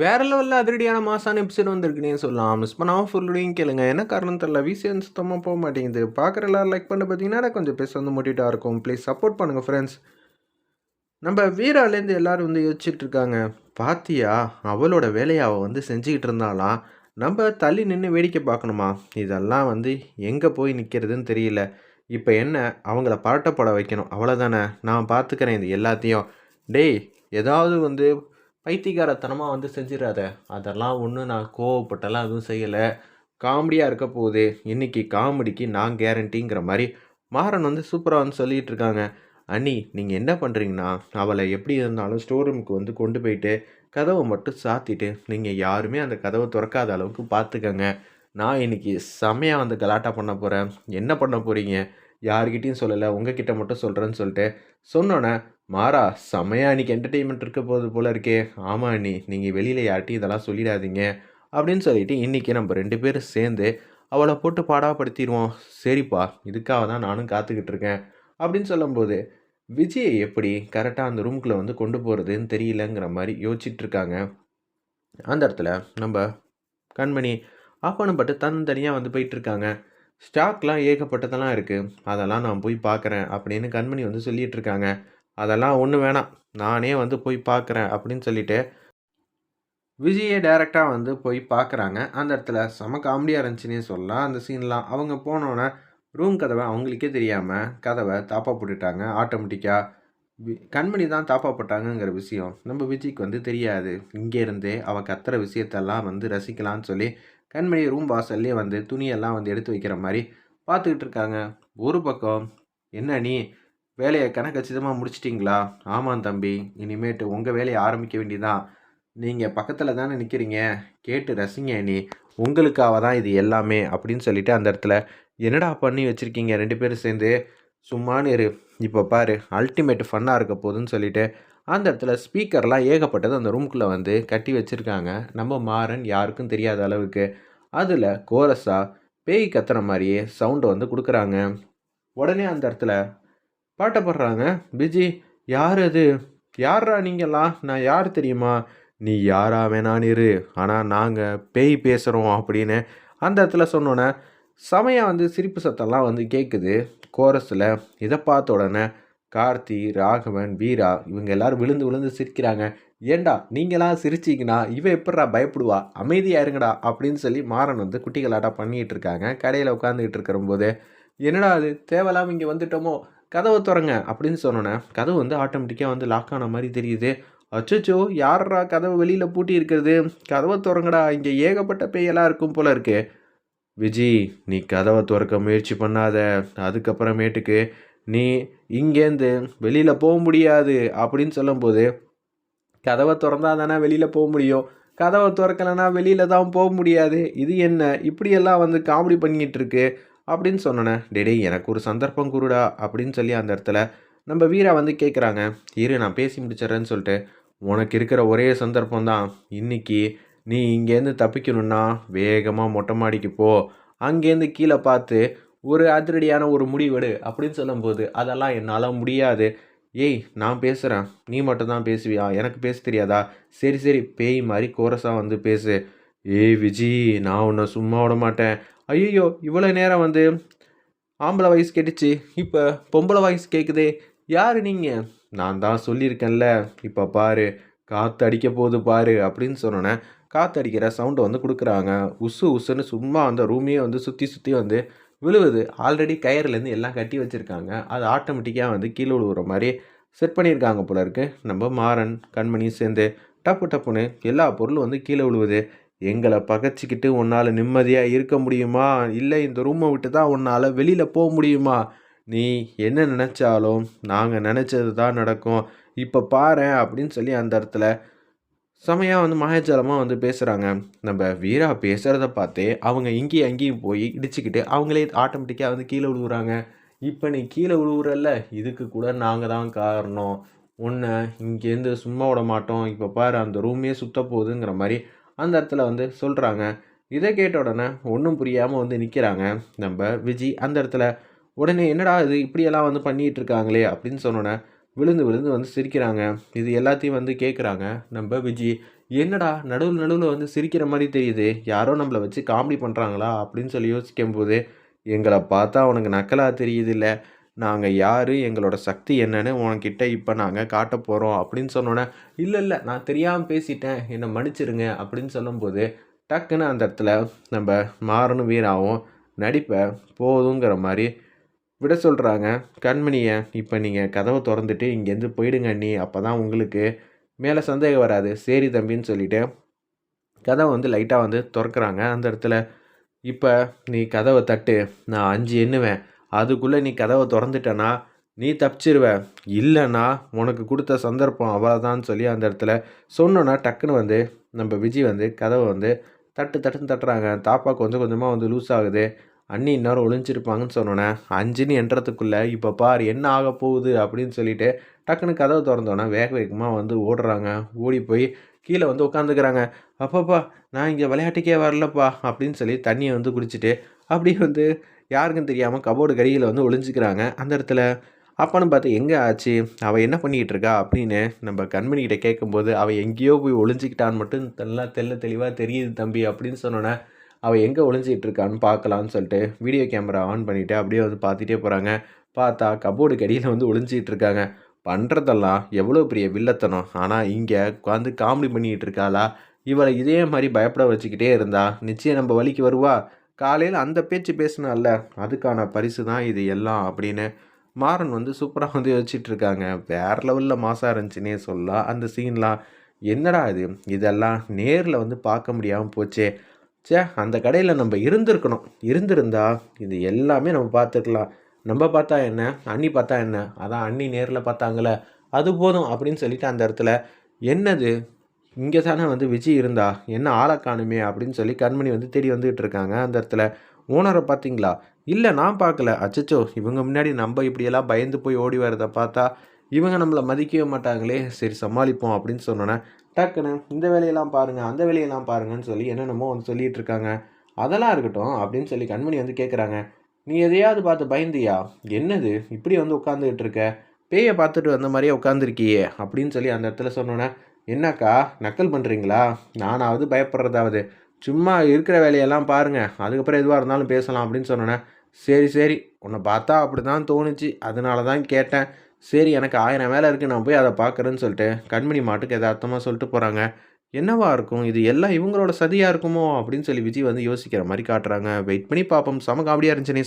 வேற லெவலில் அதிரடியான மாசான எபிசோட் வந்திருக்குனே சொல்லலாம். மிஸ் பண்ணாமல் ஃபுல்லையும் கேளுங்க. என்ன காரணம் தெரியல. விசிஎன் சுத்தமாக போக மாட்டேங்குது. பார்க்குற எல்லாரும் லைக் பண்ண பார்த்தீங்கன்னா கொஞ்சம் பேச வந்து மோட்டிவேட்டாக இருக்கும். ப்ளீஸ் சப்போர்ட் பண்ணுங்கள் ஃப்ரெண்ட்ஸ் நம்ம வீராலேருந்து எல்லோரும் வந்து யோசிச்சுட்டு இருக்காங்க. பாத்தியா அவளோட வேலையை அவள் வந்து செஞ்சுக்கிட்டு இருந்தாலாம் நம்ம தள்ளி நின்று வேடிக்கை பார்க்கணுமா? இதெல்லாம் வந்து எங்கே போய் நிற்கிறதுன்னு தெரியல. இப்போ என்ன? அவங்கள பாட்டப்பட வைக்கணும். அவ்வளோதானே நான் பார்த்துக்கிறேன் இது எல்லாத்தையும். டேய் ஏதாவது வந்து பைத்தியக்காரத்தனமாக வந்து செஞ்சிடாத அதெல்லாம் ஒன்றும் நான் கோவப்பட்டெல்லாம் எதுவும் செய்யலை. காமெடியாக இருக்க போகுது. இன்றைக்கி காமெடிக்கு நான் கேரண்டிங்கிற மாதிரி மாறன் வந்து சூப்பராக வந்து சொல்லிகிட்டு இருக்காங்க. அண்ணி நீங்கள் என்ன பண்ணுறீங்கன்னா அவளை எப்படி இருந்தாலும் ஸ்டோர் ரூமுக்கு வந்து கொண்டு போயிட்டு கதவை மட்டும் சாத்திட்டு நீங்கள் யாருமே அந்த கதவை திறக்காத அளவுக்கு பார்த்துக்கங்க நான் இன்னைக்கு செம்மையாக வந்து கலாட்டா பண்ண போகிறேன் என்ன பண்ண போகிறீங்க யார்கிட்டையும் சொல்லலை. உங்ககிட்ட மட்டும் சொல்கிறேன்னு சொல்லிட்டு சொன்னோன்னே மாறா செம்மையா அன்றைக்கி என்டர்டெயின்மெண்ட் இருக்க போகுது போல இருக்கே. ஆமாம் அண்ணி நீங்கள் வெளியில் யார்ட்டையும் இதெல்லாம் சொல்லிடாதீங்க. அப்படின்னு சொல்லிட்டு இன்றைக்கி நம்ம ரெண்டு பேரும் சேர்ந்து அவளை போட்டு பாடாப்படுத்திடுவோம். சரிப்பா இதுக்காக தான் நானும் காத்துக்கிட்டு இருக்கேன். அப்படின்னு சொல்லும்போது விஜயை எப்படி கரெக்டாக அந்த ரூம்குள்ளே வந்து கொண்டு போகிறதுன்னு தெரியலங்கிற மாதிரி யோசிச்சுட்ருக்காங்க அந்த இடத்துல நம்ம கண்மணி ஆஃப் பட்டு தனித்தனியாக வந்து போயிட்டுருக்காங்க ஸ்டாக்லாம் ஏகப்பட்டதெல்லாம் இருக்குது அதெல்லாம் நான் போய் பார்க்குறேன் அப்படின்னு கண்மணி வந்து சொல்லிகிட்ருக்காங்க இருக்காங்க. அதெல்லாம் ஒன்றும் வேணாம். நானே வந்து போய் பார்க்குறேன் அப்படின்னு சொல்லிட்டு விஜயை டைரெக்டாக வந்து போய் பார்க்குறாங்க அந்த இடத்துல செம காமெடியாக இருந்துச்சுன்னே சொல்லலாம். அந்த சீன்லாம் அவங்க போனோன்னே ரூம் கதவை அவங்களுக்கே தெரியாமல் கதவை தாப்பா போட்டுட்டாங்க. ஆட்டோமேட்டிக்காக வி கண்மணி தான் தாப்பா போட்டாங்கங்கிற விஷயம் நம்ம விஜய்க்கு வந்து தெரியாது. இங்கேருந்தே அவள் கத்துற விஷயத்தெல்லாம் வந்து ரசிக்கலாம்னு சொல்லி கண்மணி ரூம் வாசல்லே வந்து துணியெல்லாம் வந்து எடுத்து வைக்கிற மாதிரி பார்த்துக்கிட்டு இருக்காங்க. ஒரு பக்கம் என்ன நீ வேலையை கணக்கச்சிதமாக முடிச்சிட்டிங்களா? ஆமாம் தம்பி. இனிமேட்டு உங்கள் வேலையை ஆரம்பிக்க வேண்டியதான் நீங்கள் பக்கத்தில் தானே நிற்கிறீங்க கேட்டு ரசிங்க நீ உங்களுக்காக தான் இது எல்லாமே அப்படின்னு சொல்லிட்டு அந்த இடத்துல என்னடா பண்ணி வச்சுருக்கீங்க? ரெண்டு பேரும் சேர்ந்து? சும்மானு இரு. இப்போ பாரு அல்டிமேட் ஃபன்னாக இருக்க போதுன்னு சொல்லிட்டு அந்த இடத்துல ஸ்பீக்கர்லாம் ஏகப்பட்டது அந்த ரூம்குள்ளே வந்து கட்டி வச்சுருக்காங்க. நம்ம மாறன் யாருக்கும் தெரியாத அளவுக்கு. அதில் கோரஸாக பேய் கத்துற மாதிரியே சவுண்டு வந்து கொடுக்குறாங்க. உடனே அந்த இடத்துல பாட்டை பாடுறாங்க. பிஜி யார் அது? யாரா நீங்களா நான் யார் தெரியுமா? நீ யாரா வேணான்னு இரு. ஆனால் நாங்கள் பேய் பேசுகிறோம் அப்படின்னு அந்த இடத்துல சொன்னோன்னே சமயம் வந்து சிரிப்பு சத்தம்லாம் வந்து கேட்குது கோரஸில் இதை பார்த்த உடனே கார்த்தி ராகவன் வீரா இவங்க எல்லாரும் விழுந்து விழுந்து சிரிக்கிறாங்க. ஏண்டா நீங்களாம் சிரிச்சிங்கன்னா இவன் எப்படா பயப்படுவா? அமைதியாக இருங்கடா அப்படின்னு சொல்லி மாறன் வந்து குட்டிகளாட்டா பண்ணிகிட்டு இருக்காங்க. கடையில் உட்காந்துக்கிட்டு இருக்கிறம்போது என்னடா அது? தேவையில்லாமல் இங்கே வந்துட்டோமோ? கதவை திறங்க அப்படின்னு சொன்னோன்னே கதவு வந்து ஆட்டோமேட்டிக்காக வந்து லாக் ஆன மாதிரி தெரியுது. அச்சச்சோ யாரா கதவை வெளியில் பூட்டி இருக்கிறது கதவை திறங்கடா இங்கே ஏகப்பட்ட பேயெல்லாம் இருக்கும் போல இருக்கு. விஜி நீ கதவை திறக்க முயற்சி பண்ணாத. அதுக்கப்புறமேட்டுக்கு நீ இங்கேருந்து வெளியில் போக முடியாது அப்படின்னு சொல்லும்போது கதவை திறந்தா தானே வெளியில் போக முடியும். கதவை திறக்கலைன்னா வெளியில் தான் போக முடியாது. இது என்ன? இப்படியெல்லாம் வந்து காமெடி பண்ணிக்கிட்டு இருக்கு. அப்படின்னு சொன்னோன்னே டேடே எனக்கு ஒரு சந்தர்ப்பம் குருடா அப்படின்னு சொல்லி அந்த இடத்துல நம்ம வீரா வந்து கேட்குறாங்க இரு நான் பேசி முடிச்சிட்றேன்னு சொல்லிட்டு உனக்கு இருக்கிற ஒரே சந்தர்ப்பம் தான். இன்னைக்கு நீ இங்கேருந்து தப்பிக்கணும்னா வேகமாக மொட்டை மாடிக்கு போ. அங்கேருந்து கீழே பார்த்து ஒரு அதிரடியான ஒரு முடிவெடு அப்படின்னு சொல்லும்போது அதெல்லாம் என்னால் முடியாது. ஏய் நான் பேசுகிறேன் நீ மட்டும் தான் பேசுவியா? எனக்கு பேச தெரியாதா? சரி சரி பேய் மாதிரி கோரஸாக வந்து பேசு. ஏய் விஜி நான் உன்னை சும்மா விட மாட்டேன். ஐயோ இவ்வளோ நேரம் வந்து ஆம்பளை வாய்ஸ் கேட்டுச்சு. இப்போ பொம்பளை வாய்ஸ் கேட்குதே யார் நீங்கள் நான் தான் சொல்லியிருக்கேன்ல. இப்போ பாரு காற்று அடிக்க போகுது பாரு அப்படின்னு சொன்னோன்னே காற்று அடிக்கிற சவுண்டை வந்து கொடுக்குறாங்க. உசு உசுன்னு சும்மா அந்த ரூமையே வந்து சுற்றி சுற்றி வந்து விழுவுது. ஆல்ரெடி கயிறுலேருந்து எல்லாம் கட்டி வச்சுருக்காங்க. அது ஆட்டோமேட்டிக்காக வந்து கீழே விழுவுற மாதிரி செட் பண்ணியிருக்காங்க போல இருக்கு. நம்ம மாறன் கண்மணி சேர்ந்து டப்பு டப்புன்னு எல்லா பொருளும் வந்து கீழே விழுவுது. எங்களை பகச்சிக்கிட்டு உன்னால் நிம்மதியாக இருக்க முடியுமா? இல்லை இந்த ரூமை விட்டு தான் உன்னால் வெளியில் போக முடியுமா? நீ என்ன நினச்சாலும் நாங்கள் நினச்சது தான் நடக்கும். இப்போ பாரு அப்படின்னு சொல்லி அந்த இடத்துல செமையாக வந்து மாயாஜாலமாக வந்து பேசுகிறாங்க நம்ம வீரா பேசுகிறத பார்த்தே அவங்க இங்கேயும் அங்கேயும் போய் இடிச்சுக்கிட்டு அவங்களே ஆட்டோமேட்டிக்காக வந்து கீழே விழுவுறாங்க. இப்போ நீ கீழே விழுவுறல்ல இதுக்கு கூட நாங்கள் தான் காரணம். உன்னை இங்கேருந்து சும்மா விட மாட்டோம். இப்போ பாரு அந்த ரூமே சுத்த போகுதுங்கிற மாதிரி அந்த இடத்துல வந்து சொல்கிறாங்க இதை கேட்ட உடனே ஒன்றும் புரியாமல் வந்து நிற்கிறாங்க நம்ம விஜி அந்த இடத்துல உடனே என்னடா இது இப்படியெல்லாம் வந்து பண்ணிகிட்டு இருக்காங்களே அப்படின்னு சொன்னோன்னே விழுந்து விழுந்து வந்து சிரிக்கிறாங்க. இது எல்லாத்தையும் வந்து கேட்குறாங்க நம்ம விஜி என்னடா நடுவில் நடுவில் வந்து சிரிக்கிற மாதிரி தெரியுது யாரோ நம்மளை வச்சு காமெடி பண்ணுறாங்களா அப்படின்னு சொல்லி யோசிக்கும் போது எங்களை பார்த்தா உனக்கு நக்கலாக தெரியுது இல்லை நாங்கள் யார்? எங்களோட சக்தி என்னன்னு உனக்கிட்ட இப்போ நாங்கள் காட்ட போகிறோம் அப்படின்னு சொன்னோன்னே இல்லை இல்லை நான் தெரியாமல் பேசிட்டேன். என்னை மன்னிச்சிருங்க. அப்படின்னு சொல்லும்போது டக்குன்னு அந்த இடத்துல நம்ம மாறணும் வீராவும் நடிப்பை போதுங்கிற மாதிரி விட சொல்கிறாங்க கண்மணியை இப்போ நீங்கள் கதவை திறந்துட்டு இங்கேருந்து போயிடுங்க நீ அப்போ தான் உங்களுக்கு மேலே சந்தேகம் வராது. சரி தம்பின்னு சொல்லிட்டு கதவை வந்து லைட்டாக வந்து திறக்கிறாங்க. அந்த இடத்துல இப்போ நீ கதவை தட்டு. நான் அஞ்சு எண்ணுவேன். அதுக்குள்ளே நீ கதவை திறந்துட்டனா நீ தப்பிச்சிருவ. இல்லைன்னா உனக்கு கொடுத்த சந்தர்ப்பம் அவ்வளோதான்னு சொல்லி அந்த இடத்துல சொன்னோன்னா டக்குன்னு வந்து நம்ம விஜய் வந்து கதவை வந்து தட்டு தட்டுன்னு தட்டுறாங்க. தாப்பா கொஞ்சம் கொஞ்சமாக வந்து லூஸ் ஆகுது. அண்ணி இன்னொரு ஒளிஞ்சிருப்பாங்கன்னு சொன்னோன்னே அஞ்சுன்னு என்றதுக்குள்ளே இப்போ பார் என்ன ஆக போகுது? அப்படின்னு சொல்லிட்டு டக்குன்னு கதவை திறந்தோன்னே வேக வேகமாக வந்து ஓடுறாங்க. ஓடி போய் கீழே வந்து உட்காந்துக்கிறாங்க அப்பப்பா நான் இங்கே விளையாட்டுக்கே வரலப்பா அப்படின்னு சொல்லி தண்ணியை வந்து குடிச்சிட்டு அப்படியே வந்து யாருக்கும் தெரியாமல் கபோர்டு கடியில் வந்து ஒளிஞ்சிக்கிறாங்க. அந்த இடத்துல அப்பான்னு பார்த்து எங்கே ஆச்சு? அவள் என்ன பண்ணிக்கிட்டு இருக்கா? அப்படின்னு நம்ம கண்மணிக்கிட்ட கேட்கும்போது அவள் எங்கேயோ போய் ஒளிஞ்சிக்கிட்டான்னு மட்டும் நல்லா தெல்ல தெளிவாக தெரியுது தம்பி. அப்படின்னு சொன்னோன்னே அவள் எங்கே ஒளிஞ்சிக்கிட்டு இருக்கான்னு பார்க்கலான்னு சொல்லிட்டு வீடியோ கேமரா ஆன் பண்ணிவிட்டு அப்படியே வந்து பார்த்துட்டே போகிறாங்க பார்த்தா கபோர்டு கடியில் வந்து ஒளிஞ்சிக்கிட்டு இருக்காங்க. பண்ணுறதெல்லாம் எவ்வளோ பெரிய வில்லத்தனம். ஆனால் இங்கே உட்காந்து காமெடி பண்ணிக்கிட்டு இருக்காளா? இவளை இதே மாதிரி பயப்பட வச்சுக்கிட்டே இருந்தா நிச்சயம் நம்ம வழிக்கு வருவா? காலையில் அந்த பேச்சு பேசினால அதுக்கான பரிசு தான் இது எல்லாம் அப்படின்னு மாறன் வந்து சூப்பராக வந்து யோசிச்சுட்டு இருக்காங்க. வேறு லெவலில் மாசாக இருந்துச்சுன்னே சொல்லலாம். அந்த சீன்லாம் என்னடா இது? இதெல்லாம் நேரில் வந்து பார்க்க முடியாமல் போச்சே. சே அந்த கடையில் நம்ம இருந்திருக்கணும். இருந்திருந்தா இது எல்லாமே நம்ம பார்த்துக்கலாம். நம்ம பார்த்தா என்ன? அண்ணி பார்த்தா என்ன? அதான் அண்ணி நேரில் பார்த்தாங்களே அது போதும் அப்படின்னு சொல்லிட்டு அந்த இடத்துல என்னது? இங்கே தானே வந்து விஜய் இருந்தா? என்ன ஆளை காணுமே? அப்படின்னு சொல்லி கண்மணி வந்து தேடி வந்துகிட்டு இருக்காங்க. அந்த இடத்துல ஓனரை பார்த்தீங்களா? இல்லை நான் பார்க்கல. அச்சச்சோ இவங்க முன்னாடி நம்ம இப்படியெல்லாம் பயந்து போய் ஓடி வரதை பார்த்தா இவங்க நம்மளை மதிக்கவே மாட்டாங்களே. சரி சமாளிப்போம் அப்படின்னு சொன்னோன்னே டக்குன்னு இந்த வேலையெல்லாம் பாருங்கள் அந்த வேலையெல்லாம் பாருங்கன்னு சொல்லி என்னென்னமோ வந்து சொல்லிகிட்டு இருக்காங்க. அதெல்லாம் இருக்கட்டும் அப்படின்னு சொல்லி கண்மணி வந்து கேட்குறாங்க நீ எதையாவது பார்த்து பயந்தியா? என்னது? இப்படி வந்து உட்காந்துக்கிட்டு இருக்க? பேயை பார்த்துட்டு வந்த மாதிரியே உட்காந்துருக்கியே அப்படின்னு சொல்லி அந்த இடத்துல சொன்னோன்னே என்னக்கா நக்கல் பண்ணுறீங்களா நானாவது பயப்படுறதாவது. சும்மா இருக்கிற வேலையெல்லாம் பாருங்கள் அதுக்கப்புறம் எதுவாக இருந்தாலும் பேசலாம் அப்படின்னு சொன்னோன்னே சரி சரி. உன்னை பார்த்தா அப்படி தான் தோணுச்சு. அதனால தான் கேட்டேன். சரி எனக்கு ஆயிரம் வேலை இருக்குது நான் போய் அதை பார்க்குறேன்னு சொல்லிட்டு கண்மணி மாட்டுக்கு எதார்த்தமாக சொல்லிட்டு போகிறாங்க என்னவா இருக்கும்? இது எல்லாம் இவங்களோட சதியாக இருக்குமோ? அப்படின்னு சொல்லி விஜய் வந்து யோசிக்கிற மாதிரி காட்டுறாங்க. வெயிட் பண்ணி பார்ப்போம். சம காமெடியாக இருந்துச்சு